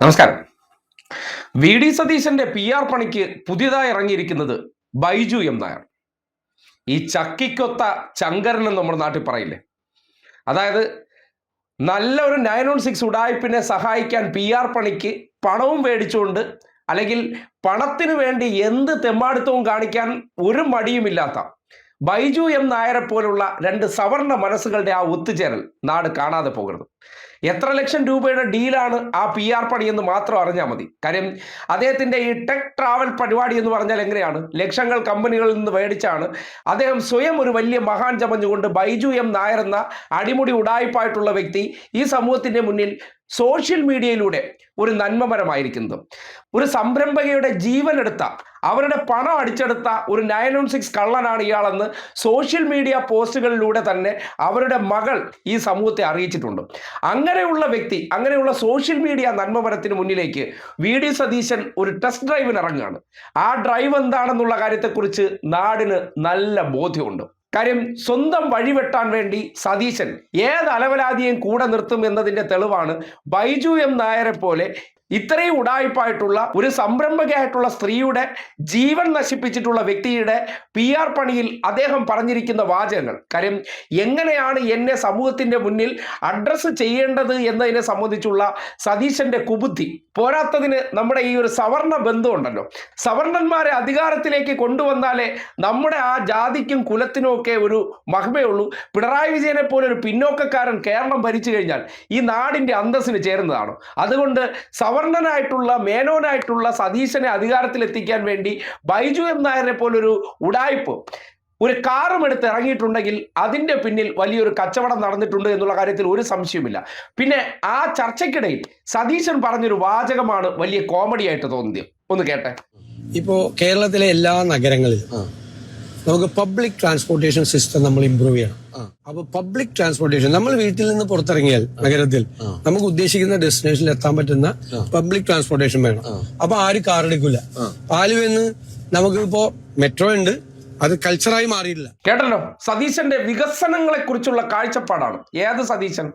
നമസ്കാരം. V D സതീശന്റെ P R പണിക്ക് പുതിയതായി ഇറങ്ങിയിരിക്കുന്നത് ബൈജു എം നായർ. ഈ ചക്കിക്കൊത്ത ചങ്കരൻ എന്ന് നമ്മുടെ നാട്ടിൽ പറയില്ലേ? അതായത് നല്ല ഒരു നയൻ ഓൺ സിക്സ് ഉടായ്പിനെ സഹായിക്കാൻ പി ആർ പണിക്ക് പണവും മേടിച്ചുകൊണ്ട് അല്ലെങ്കിൽ പണത്തിന് വേണ്ടി എന്ത് തെമ്മാടിത്തവും കാണിക്കാൻ ഒരു മടിയുമില്ലാത്ത ബൈജു എം നായരെ പോലുള്ള രണ്ട് സവർണ മനസ്സുകളുടെ ആ ഒത്തുചേരൽ നാട് കാണാതെ പോകരുത്. എത്ര ലക്ഷം രൂപയുടെ ഡീലാണ് ആ പി ആർ എന്ന് മാത്രം അറിഞ്ഞാൽ മതി. കാര്യം അദ്ദേഹത്തിന്റെ ഈ ടെക് ട്രാവൽ പരിപാടി എന്ന് പറഞ്ഞാൽ എങ്ങനെയാണ്? ലക്ഷങ്ങൾ കമ്പനികളിൽ നിന്ന് മേടിച്ചാണ്. അദ്ദേഹം സ്വയം ഒരു വലിയ മഹാൻ ചമഞ്ഞുകൊണ്ട് ബൈജു എം നായർ എന്ന അടിമുടി ഉടായ്പായിട്ടുള്ള വ്യക്തി ഈ സമൂഹത്തിന്റെ മുന്നിൽ സോഷ്യൽ മീഡിയയിലൂടെ ഒരു നന്മപരമായിരിക്കുന്നത് ഒരു സംരംഭകയുടെ ജീവൻ എടുത്ത അവരുടെ പണം അടിച്ചെടുത്ത ഒരു നയൻ വൺ സിക്സ് കള്ളനാണ് ഇയാളെന്ന് സോഷ്യൽ മീഡിയ പോസ്റ്റുകളിലൂടെ തന്നെ അവരുടെ മകൾ ഈ സമൂഹത്തെ അറിയിച്ചിട്ടുണ്ട്. അങ്ങനെയുള്ള വ്യക്തി അങ്ങനെയുള്ള സോഷ്യൽ മീഡിയ നന്മമരത്തിന് മുന്നിലേക്ക് വി ഡി സതീശൻ ഒരു ടെസ്റ്റ് ഡ്രൈവിന് ഇറങ്ങുകയാണ്. ആ ഡ്രൈവ് എന്താണെന്നുള്ള കാര്യത്തെക്കുറിച്ച് നാടിന് നല്ല ബോധ്യമുണ്ട്. കാര്യം സ്വന്തം വഴിവെട്ടാൻ വേണ്ടി സതീശൻ ഏത് അലവലാതിയെയും കൂടെ നിർത്തും എന്നതിന്റെ തെളിവാണ് ബൈജു എം നായരെ പോലെ ഇത്രയും ഉടായ്പായിട്ടുള്ള ഒരു സംരംഭകയായിട്ടുള്ള സ്ത്രീയുടെ ജീവൻ നശിപ്പിച്ചിട്ടുള്ള വ്യക്തിയുടെ പി ആർ പണിയിൽ അദ്ദേഹം പറഞ്ഞിരിക്കുന്ന വാചകങ്ങൾ. കാര്യം എങ്ങനെയാണ് എന്നെ സമൂഹത്തിന്റെ മുന്നിൽ അഡ്രസ്സ് ചെയ്യേണ്ടത് എന്നതിനെ സംബന്ധിച്ചുള്ള സതീശന്റെ കുബുദ്ധി. പോരാത്തതിന് നമ്മുടെ ഈ ഒരു സവർണ ബന്ധമുണ്ടല്ലോ. സവർണന്മാരെ അധികാരത്തിലേക്ക് കൊണ്ടുവന്നാലേ നമ്മുടെ ആ ജാതിക്കും കുലത്തിനും ഒക്കെ ഒരു മഹിമയുള്ളൂ പിണറായി വിജയനെ പോലെ ഒരു പിന്നോക്കക്കാരൻ കേരളം ഭരിച്ചു കഴിഞ്ഞാൽ ഈ നാടിന്റെ അന്തസ്സിന് ചേരുന്നതാണ്. അതുകൊണ്ട് സവർണനായിട്ടുള്ള മേനോനായിട്ടുള്ള സതീശനെ അധികാരത്തിലെത്തിക്കാൻ വേണ്ടി ബൈജു എം നായരെ പോലൊരു ഉടായ്പ് ഒരു കാറും എടുത്ത് ഇറങ്ങിയിട്ടുണ്ടെങ്കിൽ അതിന്റെ പിന്നിൽ വലിയൊരു കച്ചവടം നടന്നിട്ടുണ്ട് എന്നുള്ള കാര്യത്തിൽ ഒരു സംശയമില്ല പിന്നെ ആ ചർച്ചയ്ക്കിടയിൽ സതീശൻ പറഞ്ഞൊരു വാചകമാണ് വലിയ കോമഡി ആയിട്ട് തോന്നിയത്. ഒന്ന് കേട്ടെ. ഇപ്പോ കേരളത്തിലെ എല്ലാ നഗരങ്ങളിലും നമുക്ക് പബ്ലിക് ട്രാൻസ്പോർട്ടേഷൻ സിസ്റ്റം നമ്മൾ ഇമ്പ്രൂവ് ചെയ്യണം. അപ്പൊ പബ്ലിക് ട്രാൻസ്പോർട്ടേഷൻ നമ്മൾ വീട്ടിൽ നിന്ന് പുറത്തിറങ്ങിയാൽ നഗരത്തിൽ നമുക്ക് ഉദ്ദേശിക്കുന്ന ഡെസ്റ്റിനേഷനിൽ എത്താൻ പറ്റുന്ന പബ്ലിക് ട്രാൻസ്പോർട്ടേഷൻ വേണം. അപ്പൊ ആരും കാർ എടുക്കില്ല ആലുവെന്ന് നമുക്ക് ഇപ്പോ മെട്രോ ഉണ്ട്. അത് കൾച്ചറായി മാറിയില്ല കേട്ടല്ലോ? സതീശന്റെ വികസനങ്ങളെ കുറിച്ചുള്ള കാഴ്ചപ്പാടാണ്. ഏത് സതീശൻ?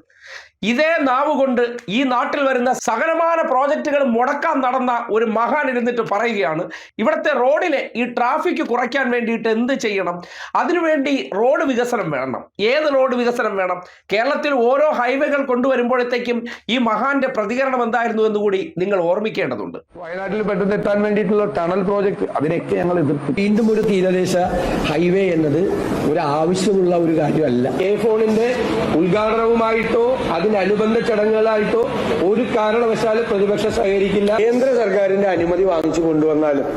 ഇതേ നാവ് കൊണ്ട് ഈ നാട്ടിൽ വരുന്ന സകലമാന പ്രോജക്റ്റുകൾ മുടക്കാൻ നടന്ന ഒരു മഹാൻ ഇരുന്നിട്ട് പറയുകയാണ് ഇവിടുത്തെ റോഡിലെ ഈ ട്രാഫിക് കുറയ്ക്കാൻ വേണ്ടിയിട്ട് എന്ത് ചെയ്യണം? അതിനുവേണ്ടി റോഡ് വികസനം വേണം. ഏത് റോഡ് വികസനം വേണം? കേരളത്തിൽ ഓരോ ഹൈവേകൾ കൊണ്ടുവരുമ്പോഴത്തേക്കും ഈ മഹാന്റെ പ്രതികരണം എന്തായിരുന്നു എന്നുകൂടി നിങ്ങൾ ഓർമ്മിക്കേണ്ടതുണ്ട്. വയനാട്ടിൽ പെട്ടെന്ന് എത്താൻ വേണ്ടിയിട്ടുള്ള ടണൽ പ്രോജക്ട് അതിനൊക്കെ ഞങ്ങൾ എതിർത്തു വീണ്ടും ഒരു തീരദേശ ഹൈവേ എന്നത് ഒരു ആവശ്യമുള്ള ഒരു കാര്യമല്ല. ഉദ്ഘാടനവുമായിട്ടോ അതിനനുബന്ധ ചടങ്ങുകളായിട്ടോ ഒരു കാരണവശാലും പ്രതിപക്ഷം സഹകരിക്കില്ല. കേന്ദ്ര സർക്കാരിന്റെ അനുമതി വാങ്ങിച്ചു കൊണ്ടുവന്നാലും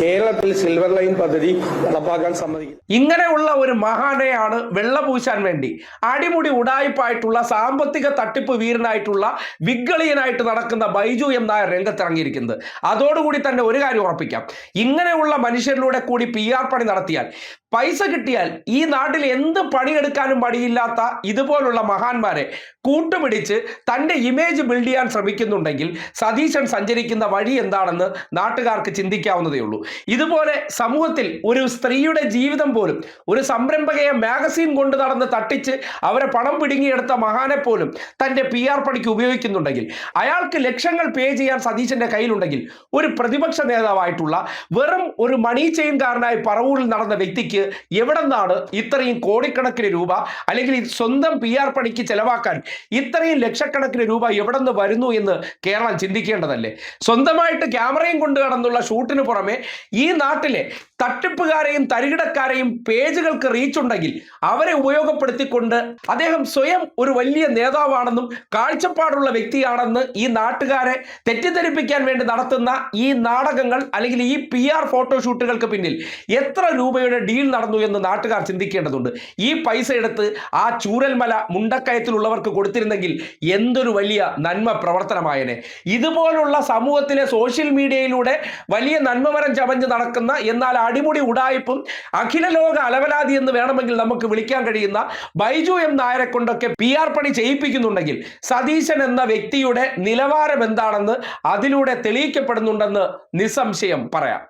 കേരളത്തിൽ സിൽവർ ലൈൻ പദ്ധതി നടപ്പാക്കാൻ സമ്മതിക്കും ഇങ്ങനെയുള്ള ഒരു മഹാനെയാണ് വെള്ളപൂശാൻ വേണ്ടി. അടിമുടി ഉടായ്പായിട്ടുള്ള സാമ്പത്തിക തട്ടിപ്പ് വീരനായിട്ടുള്ള വിഗളിയനായിട്ട് നടക്കുന്ന ബൈജു എം നായർ രംഗത്തിറങ്ങിയിരിക്കുന്നത്. അതോടുകൂടി തന്നെ ഒരു കാര്യം ഉറപ്പിക്കാം. ഇങ്ങനെയുള്ള മനുഷ്യരിലൂടെ കൂടി പി ആർ പണി നടത്തിയാൽ പൈസ കിട്ടിയാൽ ഈ നാട്ടിൽ എന്ത് പണിയെടുക്കാനും മടിയില്ലാത്ത ഇതുപോലുള്ള മഹാന്മാരെ കൂട്ടുപിടിച്ച് തന്റെ ഇമേജ് ബിൽഡ് ചെയ്യാൻ ശ്രമിക്കുന്നുണ്ടെങ്കിൽ സതീശൻ സഞ്ചരിക്കുന്ന വഴി എന്താണെന്ന് നാട്ടുകാർക്ക് ചിന്തിക്കാവുന്നതേ ഉള്ളൂ. ഇതുപോലെ സമൂഹത്തിൽ ഒരു സ്ത്രീയുടെ ജീവിതം പോലും ഒരു സംരംഭകയെ മാഗസീൻ കൊണ്ട് നടന്ന് തട്ടിച്ച് അവരെ പണം പിടുങ്ങിയെടുത്ത മഹാനെ പോലും തന്റെ പി ആർ പണിക്ക് ഉപയോഗിക്കുന്നുണ്ടെങ്കിൽ അയാൾക്ക് ലക്ഷങ്ങൾ പേ ചെയ്യാൻ സതീശന്റെ കയ്യിലുണ്ടെങ്കിൽ ഒരു പ്രതിപക്ഷ നേതാവായിട്ടുള്ള വെറും ഒരു മണി ചെയിൻകാരനായി പറവൂരിൽ നടന്ന വ്യക്തിക്ക് എവിടെ നിന്നാണ് ഇത്രയും കോടിക്കണക്കിന് രൂപ? അല്ലെങ്കിൽ സ്വന്തം പി ആർ പണിക്ക് ചെലവാക്കാൻ ഇത്രയും ലക്ഷക്കണക്കിന് രൂപ എവിടെ നിന്ന് വരുന്നു എന്ന് കേരളം ചിന്തിക്കേണ്ടതല്ലേ? സ്വന്തമായിട്ട് ക്യാമറയും കൊണ്ട് കടന്നുള്ള ഷൂട്ടിന് പുറമെ ഈ നാട്ടിലെ തട്ടിപ്പുകാരെയും തരികിടക്കാരെയും പേജുകൾക്ക് റീച്ച് ഉണ്ടെങ്കിൽ അവരെ ഉപയോഗപ്പെടുത്തിക്കൊണ്ട് അദ്ദേഹം സ്വയം ഒരു വലിയ നേതാവാണെന്നും കാഴ്ചപ്പാടുള്ള വ്യക്തിയാണെന്ന് ഈ നാട്ടുകാരെ തെറ്റിദ്ധരിപ്പിക്കാൻ വേണ്ടി നടത്തുന്ന ഈ നാടകങ്ങൾ അല്ലെങ്കിൽ ഈ പി ആർ ഫോട്ടോഷൂട്ടുകൾക്ക് പിന്നിൽ എത്ര രൂപയുടെ ഡീൽ നടന്നു എന്ന് നാട്ടുകാർ ചിന്തിക്കേണ്ടതുണ്ട്. ഈ പൈസ എടുത്ത് ആ ചൂരൽമല മുണ്ടക്കയത്തിലുള്ളവർക്ക് കൊടുത്തിരുന്നെങ്കിൽ എന്തൊരു വലിയ നന്മ പ്രവർത്തനമായനെ. ഇതുപോലുള്ള സമൂഹത്തിലെ സോഷ്യൽ മീഡിയയിലൂടെ വലിയ നന്മമരം ചമഞ്ഞ് നടക്കുന്ന എന്നാൽ അടിമുടി ഉടായ്പും അഖില ലോക അലവലാതി എന്ന് വേണമെങ്കിൽ നമുക്ക് വിളിക്കാൻ കഴിയുന്ന ബൈജു എം നായരെ കൊണ്ടൊക്കെ പി ആർ പണി ചെയ്യിപ്പിക്കുന്നുണ്ടെങ്കിൽ സതീശൻ എന്ന വ്യക്തിയുടെ നിലവാരം എന്താണെന്ന് അതിലൂടെ തെളിയിക്കപ്പെടുന്നുണ്ടെന്ന് നിസ്സംശയം പറയാം.